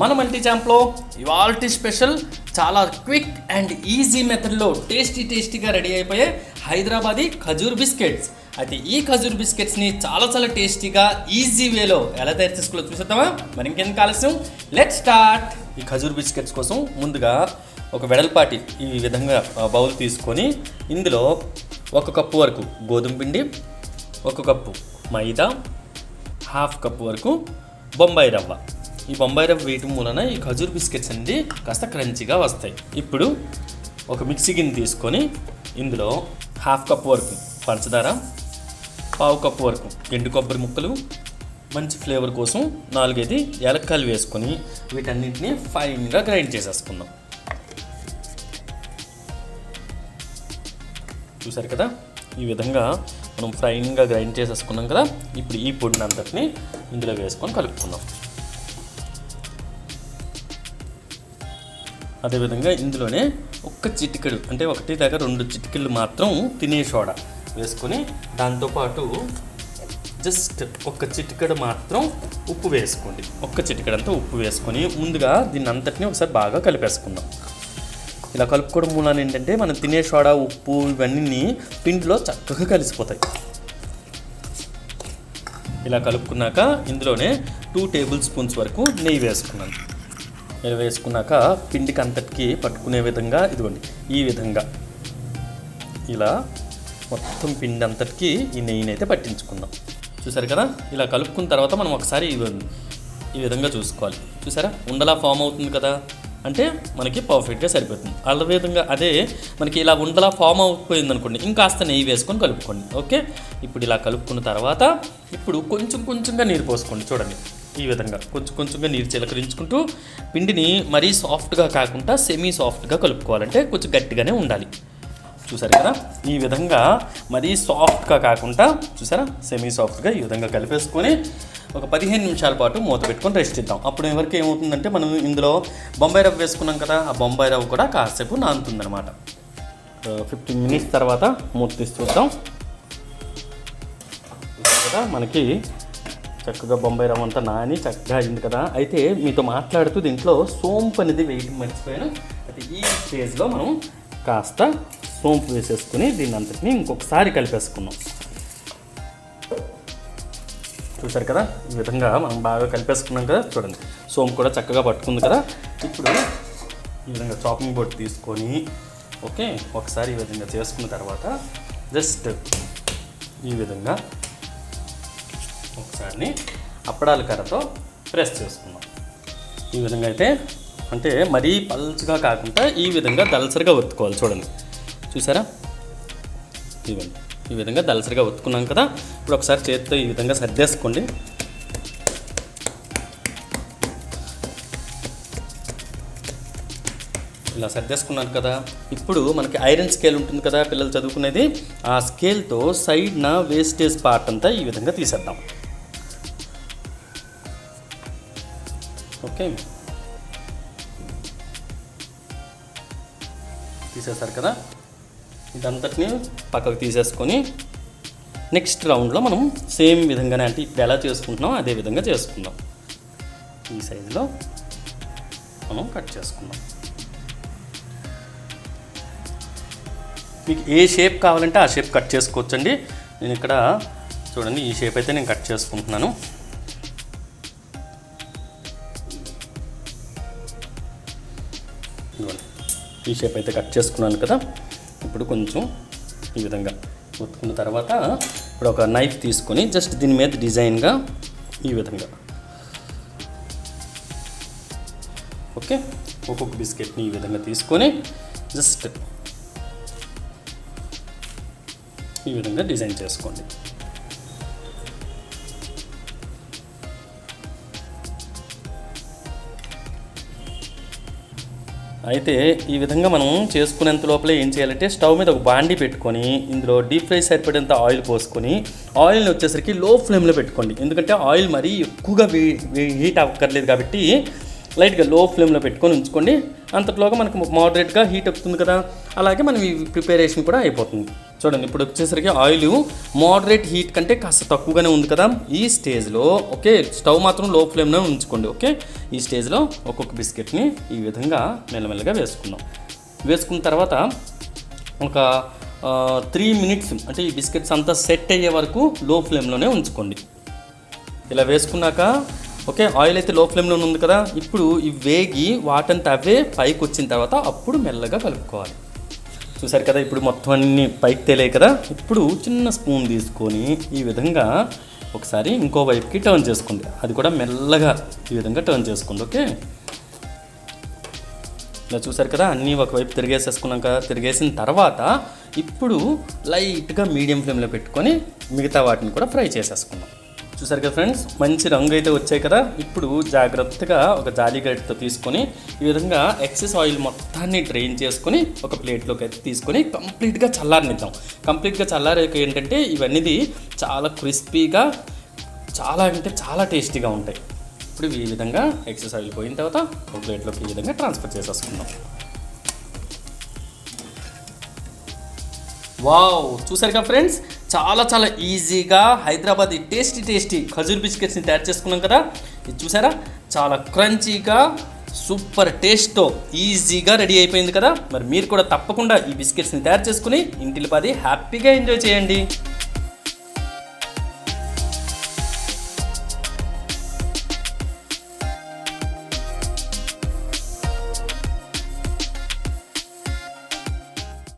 మన మల్టీ ఛాంప్లో ఇవాల్టి స్పెషల్ చాలా క్విక్ అండ్ ఈజీ మెథడ్లో టేస్టీ టేస్టీగా రెడీ అయిపోయే హైదరాబాదీ ఖజూర్ బిస్కెట్స్. అయితే ఈ ఖజూర్ బిస్కెట్స్ని చాలా చాలా టేస్టీగా ఈజీ వేలో ఎలా తయారు చేసుకోవాలో చూసేద్దామా? మరి ఇంకెందుకు ఆలస్యం లెట్ స్టార్ట్ ఈ ఖజూర్ బిస్కెట్స్ కోసం ముందుగా ఒక వెడల్పాటి ఈ విధంగా బౌల్ తీసుకొని ఇందులో ఒక కప్పు వరకు గోధుమ పిండి ఒక కప్పు మైదా హాఫ్ కప్పు వరకు బొంబాయి రవ్వ. ఈ బొంబాయి రవ్వ వేయటం మూలన ఈ ఖజూర్ బిస్కెట్స్ అనేది కాస్త క్రంచిగా వస్తాయి. ఇప్పుడు ఒక మిక్సీ గిన్నె తీసుకొని ఇందులో హాఫ్ కప్ వరకు పంచదార పావు కప్పు వరకు ఎండు కొబ్బరి ముక్కలు మంచి ఫ్లేవర్ కోసం నాలుగైదు ఏలక్కాయలు వేసుకొని వీటన్నింటినీ ఫైన్గా గ్రైండ్ చేసేసుకుందాం. చూసారు కదా? ఈ విధంగా మనం ఫ్రైన్గా గ్రైండ్ చేసేసుకున్నాం కదా? ఇప్పుడు ఈ పొడిని అంతటిని ఇందులో వేసుకొని కలుపుకుందాం. అదేవిధంగా ఇందులోనే ఒక్క చిటికెడు అంటే ఒకటి దగ్గర రెండు చిటికెళ్ళు మాత్రం తినే సోడా వేసుకొని దాంతోపాటు జస్ట్ ఒక్క చిటికెడు మాత్రం ఉప్పు వేసుకోండి. ఒక్క చిటికెడంతా ఉప్పు వేసుకొని ముందుగా దీన్ని అంతటిని ఒకసారి బాగా కలిపేసుకుందాం. ఇలా కలుపుకోవడం మూలాన ఏంటంటే మనం తినే సోడా ఉప్పు ఇవన్నీ పిండిలో చక్కగా కలిసిపోతాయి. ఇలా కలుపుకున్నాక ఇందులోనే టూ టేబుల్ స్పూన్స్ వరకు నెయ్యి వేసుకున్నాను. వేసుకున్నాక పిండికి అంతటికి పట్టుకునే విధంగా ఇదిగోండి ఈ విధంగా. ఇలా మొత్తం పిండి అంతటికి ఈ నెయ్యిని అయితే పట్టించుకుందాం. చూసారు కదా? ఇలా కలుపుకున్న తర్వాత మనం ఒకసారి ఈ- ఈ విధంగా చూసుకోవాలి. చూసారా? ఉండలా ఫామ్ అవుతుంది కదా? అంటే మనకి పర్ఫెక్ట్గా సరిపోతుంది. అదే విధంగా అదే మనకి ఇలా ఉండలా ఫామ్ అయిపోయింది అనుకోండి ఇంకాస్త నెయ్యి వేసుకొని కలుపుకోండి. ఓకే? ఇప్పుడు ఇలా కలుపుకున్న తర్వాత ఇప్పుడు కొంచెం కొంచెంగా నీరు పోసుకోండి. చూడండి. ఈ విధంగా కొంచెం కొంచెంగా నీరు చిలకరించుకుంటూ పిండిని మరీ సాఫ్ట్గా కాకుండా సెమీ సాఫ్ట్గా కలుపుకోవాలంటే కొంచెం గట్టిగానే ఉండాలి. చూసారు కదా? ఈ విధంగా మరీ సాఫ్ట్గా కాకుండా చూసారా? సెమీ సాఫ్ట్గా ఈ విధంగా కలిపేసుకొని ఒక పదిహేను నిమిషాల పాటు మూత పెట్టుకొని రెస్ట్ ఇద్దాం. అప్పుడు ఎవరికి ఏమవుతుందంటే మనం ఇందులో బొంబాయి రవ్వ వేసుకున్నాం కదా ఆ బొంబాయి రవ్వ కూడా కాసేపు నానుతుందనమాట ఫిఫ్టీన్ మినిట్స్ తర్వాత మూత తీసి చూద్దాం. కదా? మనకి చక్కగా బొంబాయి రవ్వ అంతా నాని చక్కగా అయింది కదా. అయితే మీతో మాట్లాడుతూ దీంట్లో సోంపు అనేది వేయడం మర్చిపోయాను. అయితే ఈ స్టేజ్లో మనం కాస్త సోంపు వేసేసుకుని దీన్ని అంతటిని ఇంకొకసారి కలిపేసుకున్నాం. చూసారు కదా? ఈ విధంగా మనం బాగా కలిపేసుకున్నాం కదా? చూడండి. సోంపు కూడా చక్కగా పట్టుకుంది కదా? ఇప్పుడు ఈ విధంగా చాపింగ్ బోర్డ్ తీసుకొని ఓకే ఒకసారి ఈ విధంగా చేసుకున్న తర్వాత జస్ట్ ఈ విధంగా ఒకసారి అప్పడాల కర్రతో ప్రెస్ చేసుకుందాం. ఈ విధంగా అయితే అంటే మరీ పల్చగా కాకుండా ఈ విధంగా దలసరిగా ఒత్తుకోవాలి చూడండి. చూసారా? ఇవ్వండి ఈ విధంగా దలసరిగా ఒత్తుకున్నాం కదా. ఇప్పుడు ఒకసారి చేతితో ఈ విధంగా సర్దేసుకోండి. ఇలా సర్దేసుకున్నాను కదా. ఇప్పుడు మనకి ఐరన్ స్కేల్ ఉంటుంది కదా పిల్లలు చదువుకునేది. ఆ స్కేల్తో సైడ్న వేస్టేజ్ పార్ట్ అంతా ఈ విధంగా తీసేద్దాం. ఓకే. తీసేస్తారు కదా? ఇదంతటిని పక్కకు తీసేసుకొని నెక్స్ట్ రౌండ్లో మనం సేమ్ విధంగానే అంటే ఇప్పుడు ఎలా చేసుకుంటున్నాం అదే విధంగా చేసుకుందాం. ఈ సైజులో మనం కట్ చేసుకుందాం. మీకు ఏ షేప్ కావాలంటే ఆ షేప్ కట్ చేసుకోవచ్చండి. నేను ఇక్కడ చూడండి ఈ షేప్ అయితే నేను కట్ చేసుకుంటున్నాను. ఈ షేప్ అయితే కట్ చేసుకున్నాను కదా. ఇప్పుడు కొంచెం ఈ విధంగా ఒత్తుకున్న తర్వాత ఇప్పుడు ఒక నైఫ్ తీసుకొని జస్ట్ దీని మీద డిజైన్గా ఈ విధంగా. ఓకే ఒక్కొక్క బిస్కెట్ని ఈ విధంగా తీసుకొని జస్ట్ ఈ విధంగా డిజైన్ చేసుకోండి. అయితే ఈ విధంగా మనం చేసుకునేంత లోపల ఏం చేయాలంటే స్టవ్ మీద ఒక బాండి పెట్టుకొని ఇందులో డీప్ ఫ్రై సరిపడేంత ఆయిల్ పోసుకొని ఆయిల్ని వచ్చేసరికి లో ఫ్లేమ్లో పెట్టుకోండి. ఎందుకంటే ఆయిల్ మరీ ఎక్కువగా హీట్ అవ్వక్కర్లేదు కాబట్టి లైట్గా లో ఫ్లేమ్లో పెట్టుకొని ఉంచుకోండి. అంతట్లోగా మనకు మోడరేట్గా హీట్ అవుతుంది కదా. అలాగే మనం ఈ ప్రిపరేషన్ కూడా అయిపోతుంది. చూడండి ఇప్పుడు వచ్చేసరికి ఆయిల్ మోడరేట్ హీట్ కంటే కాస్త తక్కువగానే ఉంది కదా. ఈ స్టేజ్లో ఓకే స్టవ్ మాత్రం లో ఫ్లేమ్లో ఉంచుకోండి ఓకే. ఈ స్టేజ్లో ఒక్కొక్క బిస్కెట్ని ఈ విధంగా మెల్లమెల్లగా వేసుకుందాం. వేసుకున్న తర్వాత ఒక త్రీ మినిట్స్ అంటే ఈ బిస్కెట్స్ అంతా సెట్ అయ్యే వరకు లో ఫ్లేమ్లోనే ఉంచుకోండి. ఇలా వేసుకున్నాక ఓకే ఆయిల్ అయితే లో ఫ్లేమ్లో ఉంది కదా. ఇప్పుడు ఇవి వేగి వాటంతా అవే పైకి వచ్చిన తర్వాత అప్పుడు మెల్లగా కలుపుకోవాలి. చూసారు కదా ఇప్పుడు మొత్తం అన్ని పైకి తేలే కదా. ఇప్పుడు చిన్న స్పూన్ తీసుకొని ఈ విధంగా ఒకసారి ఇంకో వైపుకి టర్న్ చేసుకోండి అది కూడా మెల్లగా ఈ విధంగా టర్న్ చేసుకోండి ఓకే? ఇలా చూసారు కదా అన్నీ ఒకవైపు తిరిగేసేసుకున్నాక తిరిగేసిన తర్వాత ఇప్పుడు లైట్గా మీడియం ఫ్లేమ్లో పెట్టుకొని మిగతా వాటిని కూడా ఫ్రై చేసేసుకుందాం. చూసారు కదా ఫ్రెండ్స్? మంచి రంగు అయితే వచ్చాయి కదా. ఇప్పుడు జాగ్రత్తగా ఒక జాలి గరిటతో తీసుకొని ఈ విధంగా ఎక్సెస్ ఆయిల్ మొత్తాన్ని డ్రైన్ చేసుకొని ఒక ప్లేట్లోకి అయితే తీసుకొని కంప్లీట్గా చల్లారనిద్దాం. కంప్లీట్గా చల్లారాక ఏంటంటే ఇవన్నీ చాలా క్రిస్పీగా చాలా అంటే చాలా టేస్టీగా ఉంటాయి. ఇప్పుడు ఈ విధంగా ఎక్సెస్ ఆయిల్ పోయిన తర్వాత ఒక ప్లేట్లోకి ఈ విధంగా ట్రాన్స్ఫర్ చేసేసుకుందాం. వావ్ చూసారు కదా ఫ్రెండ్స్? చాలా చాలా ఈజీగా హైదరాబాద్ టేస్టీ టేస్టీ ఖజూర్ బిస్కెట్స్ని తయారు చేసుకున్నాం కదా. ఇది చూసారా? చాలా క్రంచీగా సూపర్ టేస్ట్తో ఈజీగా రెడీ అయిపోయింది కదా. మరి మీరు కూడా తప్పకుండా ఈ బిస్కెట్స్ని తయారు చేసుకుని ఇంటిల్లిపాది హ్యాపీగా ఎంజాయ్ చేయండి.